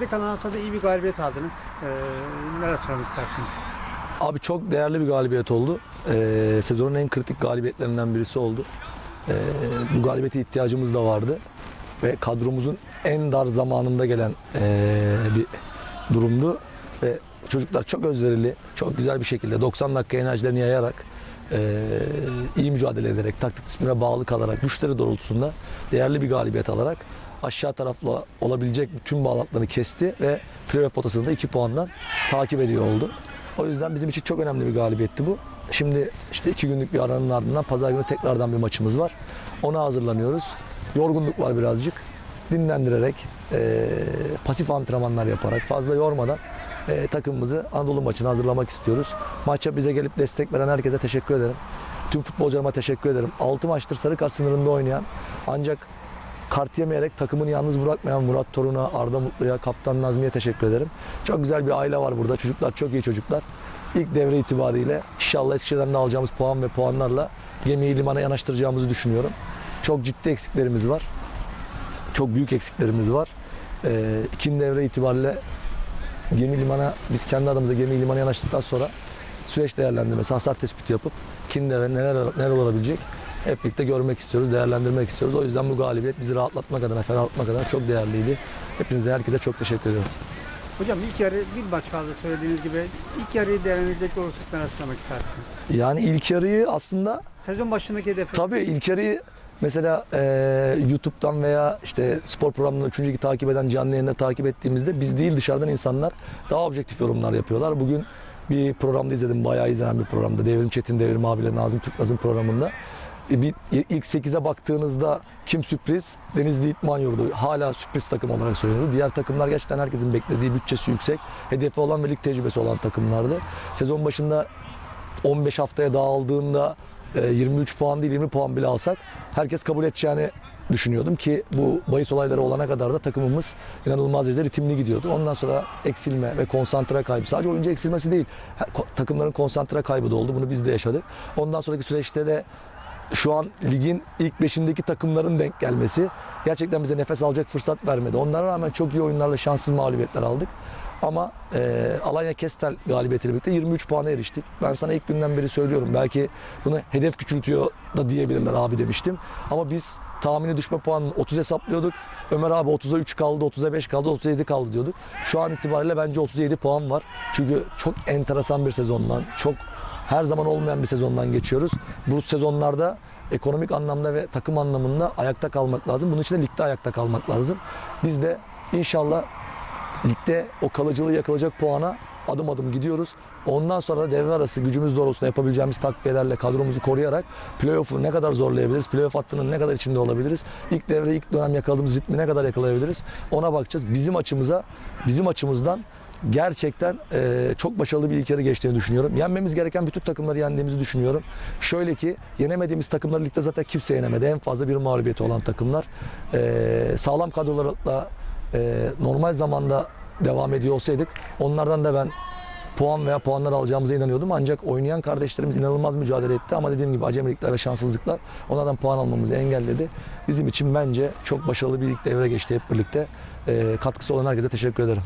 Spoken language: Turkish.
Kalan haftada iyi bir galibiyet aldınız. Ee, neler söylemek istersiniz? Abi çok değerli bir galibiyet oldu. Ee, sezonun en kritik galibiyetlerinden birisi oldu. Ee, bu galibiyete ihtiyacımız da vardı. Ve kadromuzun en dar zamanında gelen ee, bir durumdu. Ve çocuklar çok özverili, çok güzel bir şekilde 90 dakika enerjilerini yayarak ee, iyi mücadele ederek, taktik disipline bağlı kalarak, güçleri doğrultusunda değerli bir galibiyet alarak aşağı tarafla olabilecek bütün bağlantılarını kesti ve playoff potasını da 2 puandan takip ediyor oldu. O yüzden bizim için çok önemli bir galibiyetti bu. Şimdi işte iki günlük bir aranın ardından pazar günü tekrardan bir maçımız var. Ona hazırlanıyoruz. Yorgunluk var birazcık. Dinlendirerek, eee, pasif antrenmanlar yaparak, fazla yormadan eee, takımımızı Anadolu maçına hazırlamak istiyoruz. Maça bize gelip destek veren herkese teşekkür ederim. Tüm futbolcularıma teşekkür ederim. 6 maçtır sarı kart sınırında oynayan ancak kart yemeyerek takımını yalnız bırakmayan Murat Torun'a, Arda Mutlu'ya, Kaptan Nazmi'ye teşekkür ederim. Çok güzel bir aile var burada. Çocuklar çok iyi çocuklar. İlk devre itibariyle inşallah Eskişehir'den de alacağımız puan ve puanlarla gemiyi limana yanaştıracağımızı düşünüyorum. Çok ciddi eksiklerimiz var. Çok büyük eksiklerimiz var. Ee, ikinci devre itibariyle gemi limana, biz kendi adımıza gemiyi limana yanaştıktan sonra süreç değerlendirmesi, hasar tespiti yapıp ikinci devre neler, neler olabilecek hep birlikte görmek istiyoruz, değerlendirmek istiyoruz. O yüzden bu galibiyet bizi rahatlatmak adına, ferahlatmak adına çok değerliydi. Hepinize, herkese çok teşekkür ediyorum. Hocam ilk yarı bir maç kaldı söylediğiniz gibi. İlk yarıyı değerlendirecek olursak neler söylemek istersiniz? Yani ilk yarıyı aslında Sezon başındaki hedefi. Tabii ilk yarıyı mesela e, YouTube'dan veya işte spor programından 3. ligi takip eden canlı yayında takip ettiğimizde biz değil dışarıdan insanlar daha objektif yorumlar yapıyorlar. Bugün bir programda izledim. Bayağı izlenen bir programda. Devrim Çetin, Devrim abiyle Nazım Türknaz'ın programında. E, bir, ilk 8'e baktığınızda kim sürpriz? Denizli İtman Yurdu. Hala sürpriz takım olarak söyleniyordu. Diğer takımlar gerçekten herkesin beklediği bütçesi yüksek, hedefi olan ve lig tecrübesi olan takımlardı. Sezon başında 15 haftaya dağıldığında e, 23 puan değil 20 puan bile alsak herkes kabul edeceğini düşünüyordum ki bu bahis olayları olana kadar da takımımız inanılmaz derecede ritimli gidiyordu. Ondan sonra eksilme ve konsantre kaybı. Sadece oyuncu eksilmesi değil. Takımların konsantre kaybı da oldu. Bunu biz de yaşadık. Ondan sonraki süreçte de şu an ligin ilk beşindeki takımların denk gelmesi gerçekten bize nefes alacak fırsat vermedi. Onlara rağmen çok iyi oyunlarla şanssız mağlubiyetler aldık. Ama e, Alanya Kestel galibiyetiyle birlikte 23 puana eriştik. Ben sana ilk günden beri söylüyorum. Belki bunu hedef küçültüyor da diyebilirler abi demiştim. Ama biz tahmini düşme puanını 30 hesaplıyorduk. Ömer abi 30'a 3 kaldı, 30'a 5 kaldı, 37 kaldı diyorduk. Şu an itibariyle bence 37 puan var. Çünkü çok enteresan bir sezondan, çok her zaman olmayan bir sezondan geçiyoruz. Bu sezonlarda ekonomik anlamda ve takım anlamında ayakta kalmak lazım. Bunun için de ligde ayakta kalmak lazım. Biz de inşallah ligde o kalıcılığı yakalayacak puana adım adım gidiyoruz. Ondan sonra da devre arası gücümüz doğrultusunda yapabileceğimiz takviyelerle kadromuzu koruyarak playoff'u ne kadar zorlayabiliriz, playoff hattının ne kadar içinde olabiliriz, ilk devre ilk dönem yakaladığımız ritmi ne kadar yakalayabiliriz ona bakacağız. Bizim açımıza, bizim açımızdan gerçekten eee, çok başarılı bir ilk yarı geçtiğini düşünüyorum. Yenmemiz gereken bütün takımları yendiğimizi düşünüyorum. Şöyle ki yenemediğimiz takımları ligde zaten kimse yenemedi. En fazla bir mağlubiyeti olan takımlar. Eee, sağlam kadrolarla eee, normal zamanda devam ediyor olsaydık onlardan da ben puan veya puanlar alacağımıza inanıyordum. Ancak oynayan kardeşlerimiz inanılmaz mücadele etti ama dediğim gibi acemilikler ve şanssızlıklar onlardan puan almamızı engelledi. Bizim için bence çok başarılı bir ilk devre geçti hep birlikte. Eee, katkısı olan herkese teşekkür ederim.